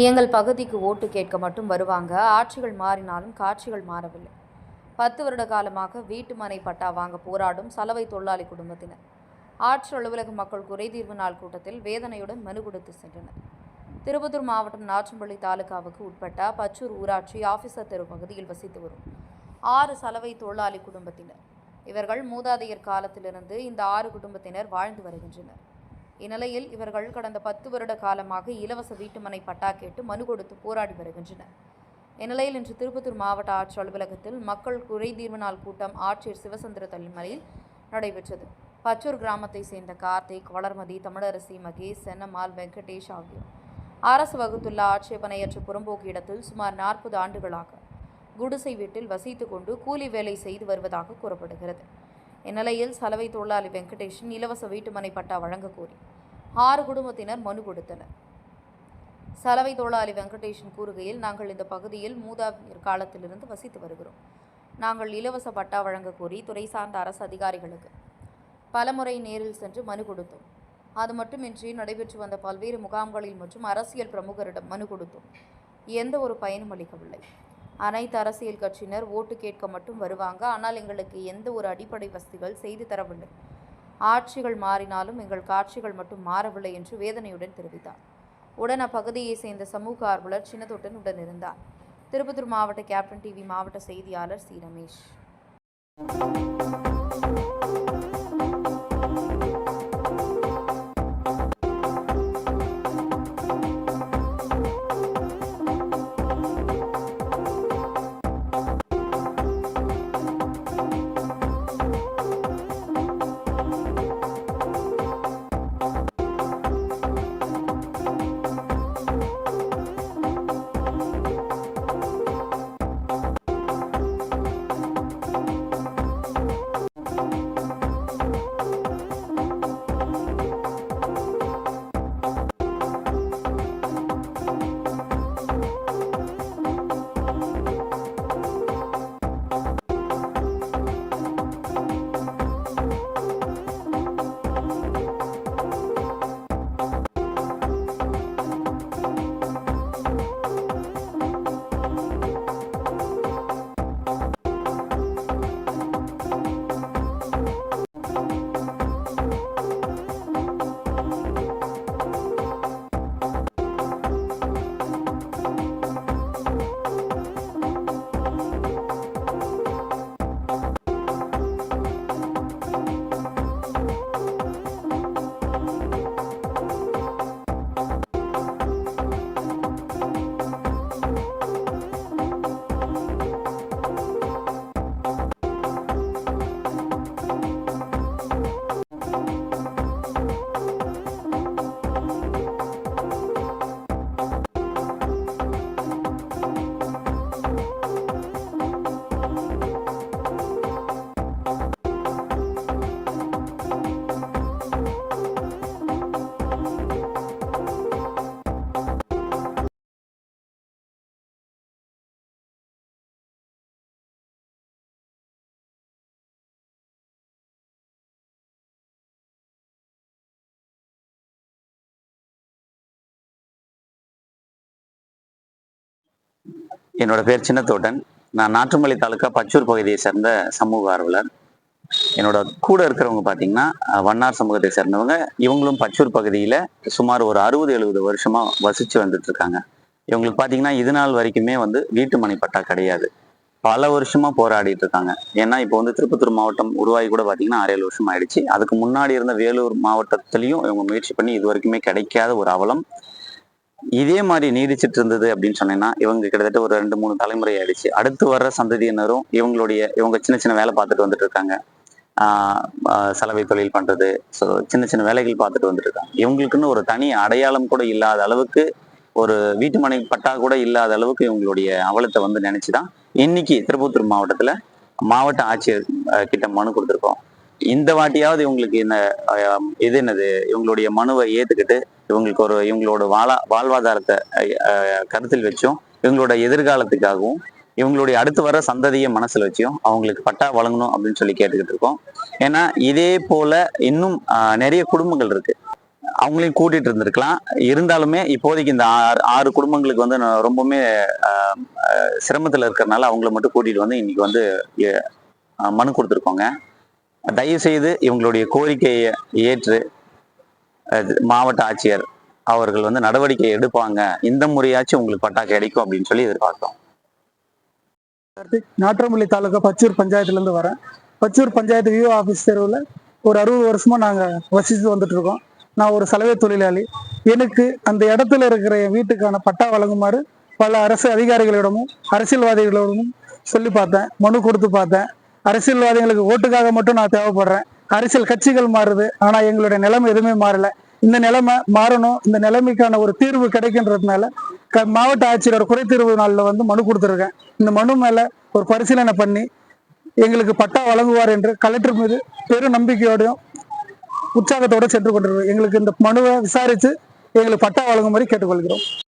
எங்கள் பகுதிக்கு ஓட்டு கேட்க மட்டும் வருவாங்க. ஆட்சிகள் மாறினாலும் காட்சிகள் மாறவில்லை. பத்து வருட காலமாக வீட்டு மனை பட்டா வாங்க போராடும் சலவை தொழிலாளி குடும்பத்தினர். ஆட்சி அலுவலக மக்கள் குறைதீர்வு நாள் கூட்டத்தில் வேதனையுடன் மனு கொடுத்து சென்றனர். திருப்பத்தூர் மாவட்டம் நாச்சம்பள்ளி தாலுகாவுக்கு உட்பட்ட பச்சூர் ஊராட்சி ஆபீசர் தெரு பகுதியில் வசித்து வரும் ஆறு சலவை தொழிலாளி குடும்பத்தினர். இவர்கள் மூதாதையர் காலத்திலிருந்து இந்த ஆறு குடும்பத்தினர் வாழ்ந்து வருகின்றனர். இந்நிலையில் இவர்கள் கடந்த பத்து வருட காலமாக இலவச வீட்டுமனை பட்டா கேட்டு மனு கொடுத்து போராடி வருகின்றனர். இந்நிலையில் இன்று திருப்பத்தூர் மாவட்ட ஆட்சி அலுவலகத்தில் மக்கள் குறைதீர்வு நாள் கூட்டம் ஆட்சியர் சிவசந்திர தலைமையில் நடைபெற்றது. பச்சூர் கிராமத்தை சேர்ந்த கார்த்திக் வளர்மதி தமிழரசி மகேஷ் சென்னம்மாள் வெங்கடேஷ் ஆகியோர். அரசு வகுத்துள்ள ஆட்சேபனையற்ற புறம்போக்கு இடத்தில் சுமார் நாற்பது ஆண்டுகளாக குடிசை வீட்டில் வசித்து கொண்டு கூலி வேலை செய்து வருவதாக கூறப்படுகிறது. இந்நிலையில் சலவை தொழிலாளி வெங்கடேஷன் இலவச வீட்டுமனை பட்டா வழங்கக்கோரி ஆறு குடும்பத்தினர் மனு கொடுத்தனர். சலவை தொழிலாளி வெங்கடேஷன் கூறுகையில் நாங்கள் இந்த பகுதியில் மூதாவியர் காலத்திலிருந்து வசித்து வருகிறோம். நாங்கள் இலவச பட்டா வழங்க கோரி துறை சார்ந்த அரசு அதிகாரிகளுக்கு பலமுறை நேரில் சென்று மனு கொடுத்தோம். அது மட்டுமின்றி நடைபெற்று வந்த பல்வேறு முகாம்களில் மற்றும் அரசியல் பிரமுகரிடம் மனு கொடுத்தோம். எந்த ஒரு பயனும் அளிக்கவில்லை. அனைத்து அரசியல் கட்சியினர் ஓட்டு கேட்க மட்டும் வருவாங்க. ஆனால் எங்களுக்கு எந்த ஒரு அடிப்படை வசதிகள் செய்து தரவில்லை. ஆட்சிகள் மாறினாலும் எங்கள் காட்சிகள் மட்டும் மாறவில்லை என்று வேதனையுடன் தெரிவித்தார். உடன் அப்பகுதியை சேர்ந்த சமூக ஆர்வலர் சின்னதொட்டன் உடன் இருந்தார். திருப்பத்தூர் மாவட்ட கேப்டன் டிவி மாவட்ட செய்தியாளர் சி ரமேஷ். என்னோட பேர் சின்னத்தோட்டன். நான் நாற்றுமலை தாலுக்கா பச்சூர் பகுதியை சேர்ந்த சமூக ஆர்வலர். என்னோட கூட இருக்கிறவங்க பார்த்தீங்கன்னா வண்ணார் சமூகத்தை சேர்ந்தவங்க. இவங்களும் பச்சூர் பகுதியில் சுமார் ஒரு அறுபது எழுபது வருஷமா வசிச்சு வந்துட்டு இருக்காங்க இவங்களுக்கு பார்த்தீங்கன்னா இது நாள் வரைக்குமே வந்து வீட்டு மனை பட்டா கிடையாது. பல வருஷமா போராடிட்டு இருக்காங்க. ஏன்னா இப்போ வந்து திருப்பத்தூர் மாவட்டம் உருவாகி கூட பார்த்தீங்கன்னா ஆறு ஏழு வருஷம் ஆயிடுச்சு. அதுக்கு முன்னாடி இருந்த வேலூர் மாவட்டத்திலையும் இவங்க முயற்சி பண்ணி இது வரைக்குமே கிடைக்காத ஒரு அவலம் இதே மாதிரி நீடிச்சிட்டு இருந்தது அப்படின்னு சொன்னீங்கன்னா இவங்க கிட்டத்தட்ட ஒரு ரெண்டு மூணு தலைமுறை ஆயிடுச்சு. அடுத்து வர்ற சந்ததியினரும் இவங்களுடைய இவங்க சின்ன சின்ன வேலை பார்த்துட்டு வந்துட்டு இருக்காங்க. ஆஹ் சலவை தொழில் பண்றது. ஸோ சின்ன சின்ன வேலைகள் பார்த்துட்டு வந்துட்டு இருக்காங்க. இவங்களுக்குன்னு ஒரு தனி அடையாளம் கூட இல்லாத அளவுக்கு ஒரு வீட்டு மனை பட்டா கூட இல்லாத அளவுக்கு இவங்களுடைய அவலத்தை வந்து நினைச்சுதான் இன்னைக்கு திருப்பத்தூர் மாவட்டத்துல மாவட்ட ஆட்சியர் கிட்ட மனு கொடுத்துருக்கோம். இந்த வாட்டியாவது இவங்களுக்கு இந்த இது என்னது? இவங்களுடைய மனுவை ஏத்துக்கிட்டு இவங்களுக்கு ஒரு இவங்களோட வாழா வாழ்வாதாரத்தை கருத்தில் வச்சும் இவங்களோட எதிர்காலத்துக்காகவும் இவங்களுடைய அடுத்து வர சந்ததியை மனசுல வச்சும் அவங்களுக்கு பட்டா வழங்கணும் அப்படின்னு சொல்லி கேட்டுக்கிட்டு இருக்கோம். ஏன்னா இதே போல இன்னும் ஆஹ், நிறைய குடும்பங்கள் இருக்கு. அவங்களையும் கூட்டிட்டு இருந்திருக்கலாம். இருந்தாலுமே இப்போதைக்கு இந்த ஆறு ஆறு குடும்பங்களுக்கு வந்து நான் ரொம்பவுமே ஆஹ், சிரமத்துல இருக்கிறனால அவங்கள மட்டும் கூட்டிட்டு வந்து இன்னைக்கு வந்து மனு கொடுத்துருக்கோங்க. தயவு செய்து இவங்களுடைய கோரிக்கையை ஏற்று அது மாவட்ட ஆட்சியர் அவர்கள் வந்து நடவடிக்கை எடுப்பாங்க. இந்த முறையாச்சும் உங்களுக்கு பட்டா கிடைக்கும் அப்படின்னு சொல்லி எதிர்பார்க்கிறோம். கார்த்திக் தாலுகா பச்சூர் பஞ்சாயத்துல இருந்து வரேன். பச்சூர் பஞ்சாயத்து விஓ ஆஃபீஸ் தெருவில் ஒரு அறுபது வருஷமா நாங்க வசித்து வந்துட்டு இருக்கோம் நான் ஒரு சலவை தொழிலாளி. எனக்கு அந்த இடத்துல இருக்கிற என் வீட்டுக்கான பட்டா வழங்குமாறு பல அரசு அதிகாரிகளிடமும் அரசியல்வாதிகளிடமும் சொல்லி பார்த்தேன். மனு கொடுத்து பார்த்தேன். அரசியல்வாதிகளுக்கு ஓட்டுக்காக மட்டும் நான் தேவைப்படுறேன். அரசியல் கட்சிகள் மாறுது. ஆனா எங்களுடைய நிலைமை எதுவுமே மாறல. இந்த நிலைமை மாறணும். இந்த நிலைமைக்கான ஒரு தீர்வு கிடைக்கின்றதுனால க- மாவட்ட ஆட்சியரோட குறைதீர்வு நாளில் வந்து மனு கொடுத்துருக்கேன். இந்த மனு மேல ஒரு பரிசீலனை பண்ணி எங்களுக்கு பட்டா வழங்குவார் என்று கலெக்டர் மீது பெரும் நம்பிக்கையோடையும் உற்சாகத்தோட சென்று கொண்டிருக்கிறோம். எங்களுக்கு இந்த மனுவை விசாரித்து எங்களுக்கு பட்டா வழங்குமாறு கேட்டுக்கொள்கிறோம்.